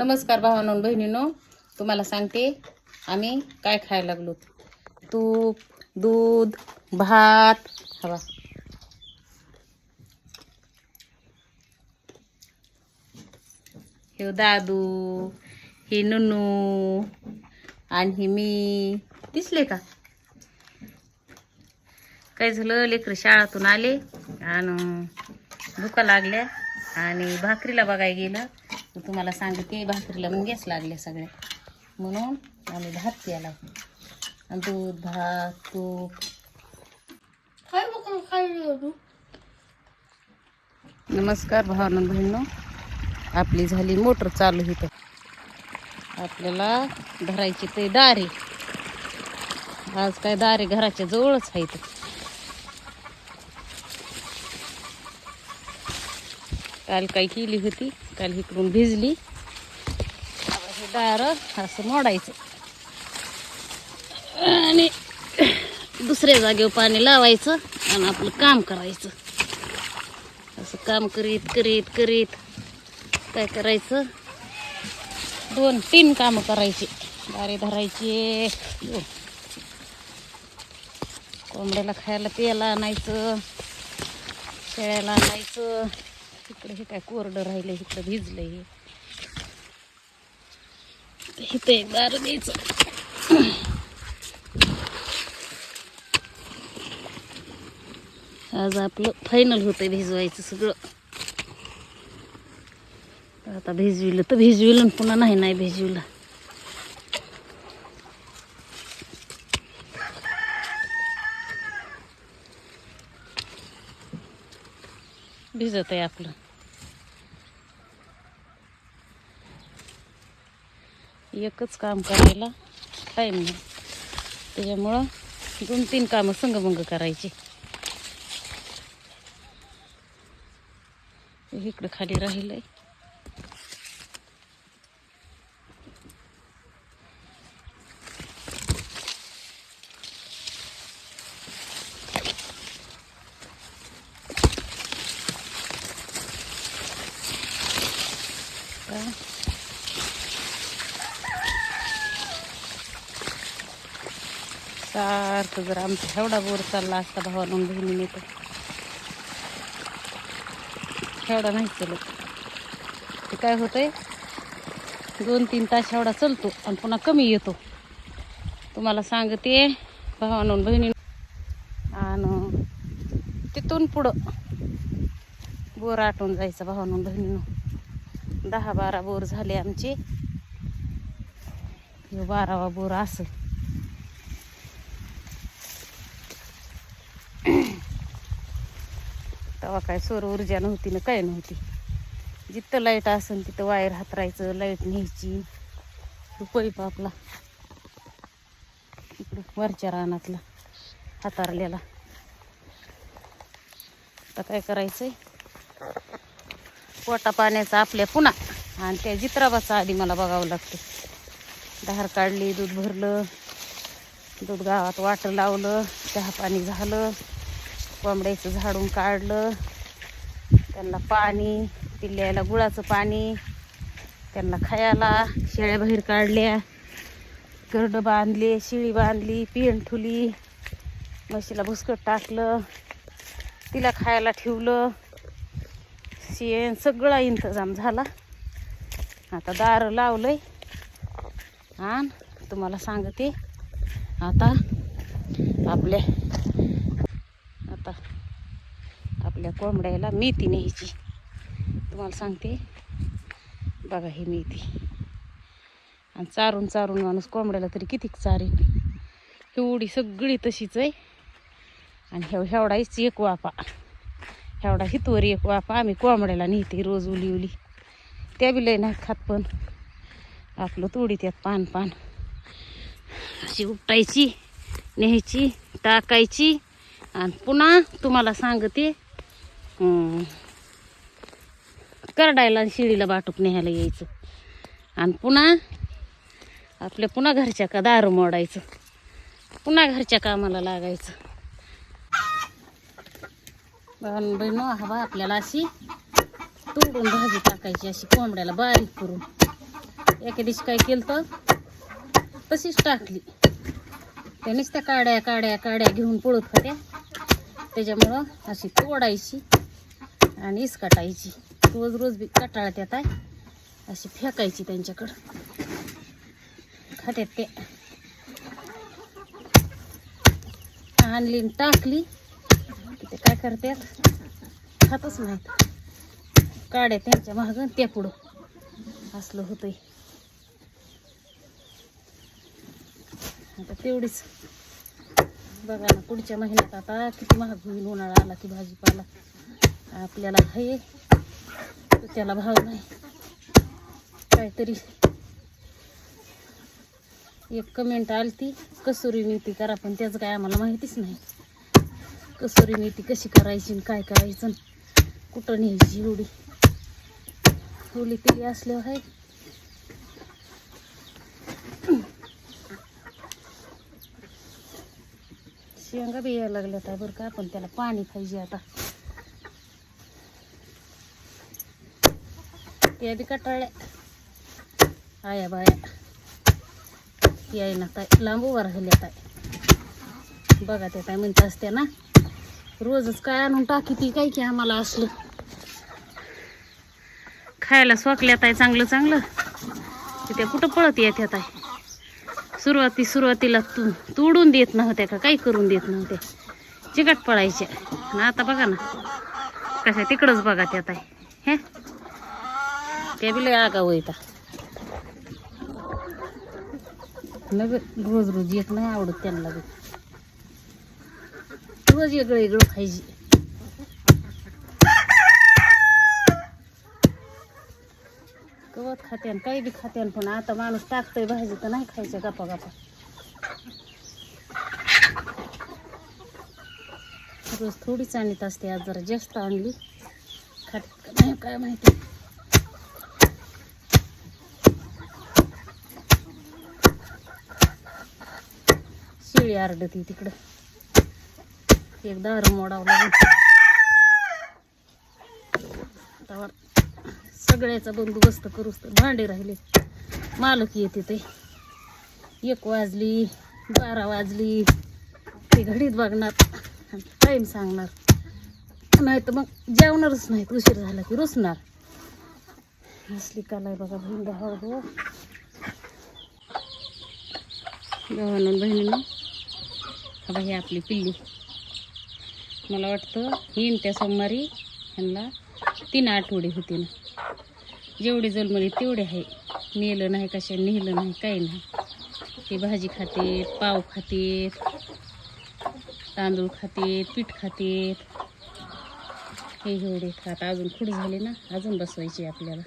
नमस्कार भावानो आणि बहिणीनो तुम्हाला सांगते आम्ही काय खायला लागलो? तूप दूध भात हवा हे दादू हे नुनू आणि हे मी. दिसले का? काय झालं? लेकरं शाळातून आले आणि भुका लागल्या. आणि भाकरीला बघायला गेलं तर तुम्हाला सांगते भाकरीला मग गॅस लागल्या सगळ्या. म्हणून आम्ही भात आणि दूध भात तूप. नमस्कार भावानं बहिणीनो आपली झाली मोटर चालू इथं. आपल्याला धरायची ते दारे. आज काय दारे घराच्या जवळच आहे काल काय केली होती काल इकडून भिजली. हे दार असं मोडायचं. आणि दुसऱ्या जागेवर पाणी लावायचं आणि आपलं काम करायचं. असं काम करीत करीत करीत काय करायचं? दोन तीन कामं करायची. दारे धरायचे. कोंबड्याला खायला प्यायला आणायचं शेळ्याला आणायचं. इकडे हे काय कोरडं राहिलं इकडं भिजलंय. हे इथे एकदार द्यायचं आज आपलं फायनल होतंय भिजवायचं सगळं. आता भिजविलं तर भिजविलं पुन्हा नाही नाही भिजविलं. भिजत आहे आपलं. एकच काम करायला टाईम नाही. त्याच्यामुळं दोन तीन कामं संगमंग करायची. इकडं खाली राहिलंय. आहे सारखं जर आमचा एवढा बोर चालला असता भावानं बहिणीने तर. एवढा नाही चालत. ते काय होतंय? दोन तीन तास एवढा चालतो आणि पुन्हा कमी येतो. तुम्हाला सांगते भावानून बहिणी आणि तिथून पुढं बोर आटून जायचं भावानून बहिणीनं. दहा बारा बोर झाले आमचे. बारावा बोर असं. तेव्हा काय सौर ऊर्जा नव्हती ना काय नव्हती. जिथं लाइट असेल तिथं वायर हातरायचं लाइट न्यायची. पैप आपला इकडं वरच्या रानातला हातारलेला. आता काय करायचंय? पोटा पाण्याचा आपल्या पुन्हा. आणि त्या जित्राबाचा आधी मला बघावं लागतं. धार काढली दूध भरलं. दूध गावात वाटं लावलं चहा पाणी झालं. कोंबड्याचं झाडून काढलं. त्यांना पाणी पिल्ल्याला गुळाचं पाणी. त्यांना खायला शेळ्या बाहेर काढल्या. करडं बांधले शिळी बांधली पेंड ठुली. म्हशीला भुसकट टाकलं. तिला खायला ठेवलं. शेण सगळा इंतजाम झाला. आता दार लावलंय. आणि तुम्हाला सांगते. आता आपल्या आता आपल्या कोंबड्याला मेथी न्यायची. तुम्हाला सांगते. बघा ही मेथी. आणि चारून चारून माणूस कोंबड्याला तरी किती चारेल एवढी सगळी तशीच आहे. आणि हे हेवढाच एक वापा हेवढा हितवर एक वापा आम्ही कोंबड्याला नेते रोज उली उली. त्या बी लय नाही खात पण. आपलं तोडी त्यात पान पान. अशी उपटायची न्यायची टाकायची. आणि पुन्हा तुम्हाला सांगते करडायला शिडीला बाटूक न्यायला यायचं. आणि पुन्हा आपल्या पुन्हा घरच्या का दारू मोडायचं. पुन्हा घरच्या कामाला लागायचं. बहिण बहिण हवा आपल्याला अशी तोडून भाजी टाकायची अशी कोंबड्याला बारीक करून. एके दिवशी काय केलं तर तशीच टाकली. त्या काड्या काड्या काड्या घेऊन पळत होत्या. त्याच्यामुळं अशी तोडायची. आणि इसकाटायची. रोज रोज बी कटाळ्यात येत आहे अशी फेकायची त्यांच्याकडं. खात्यात ते. आणली आणि टाकली. ते काय करतात? खातच नाहीत. काड्या त्यांच्या मागं त्या पुढं. असलं होतंय. आता तेवढीच. बघा ना पुढच्या महिन्यात आता किती महाग होईल उन्हाळा आला की भाजीपाला. आपल्याला हे त्याला भाव नाही. काहीतरी एक कमेंट आली ती कसुरी मेथी करा पण त्याचं काय आम्हाला माहितीच नाही. कसुरी मेथी कशी करायची काय करायचं कुठं न्यायची एवढी? ओली तिली असल्यावर आहे शेंगा बी यायला लागल्यात आहे बरं का आपण त्याला पाणी पाहिजे आता. त्या बी कटाळ्या आया बाया याय ना ताय लांब उभा राहिल्या ताय बघा त्या काय म्हणत असते ना रोजच काय आणून टाकी ती काय की आम्हाला असलं खायला सोकल्यात आहे चांगलं चांगलं ते त्या कुठं पळत येत्यात आहे सुरुवाती सुरुवातीला तू तोडून देत नव्हत्या का काही करून देत नव्हत्या चिकट पळायच्या आणि आता बघा ना कशा तिकडंच बघा त्यात आहे त्या बी लय आगाव येता नग रोज रोज एक नाही आवडत त्यांना बी. रोज वेगळं वेगळं खायची. गवत खात्यान काही बी खात्यान पण आता माणूस टाकतोय भाजी तर नाही खायचं गप्पा गप्पा. रोज थोडीच आणीत असते आज जरा जास्त आणली. खात नाही काय माहिती. शिळी आरडती तिकडं. एकदा दार मोडावं सगळ्याचा बंदोबस्त करूच तर भांडे राहिले. मालक येते ते. एक वाजली बारा वाजली. ते घडीत बघणार. टाईम सांगणार. नाही तर मग जेवणारच नाहीत उशीर झाला की रुसणार. असली कालाय बघा बहीण भाऊ हो. हो. भावानं बहिणीनं हा आपली पिल्ली. मला वाटतं येईन त्या सोमवारी ह्यांना तीन आठवडे होते ना. जेवढे जन्मली तेवढे आहे. नेलं नाही कशा नेलं नाही काही नाही. ते भाजी खातेत पाव खातेत तांदूळ खातेत पीठ खातेत. हे एवढे खात. अजून खुड झाले ना? अजून बसवायचे आपल्याला.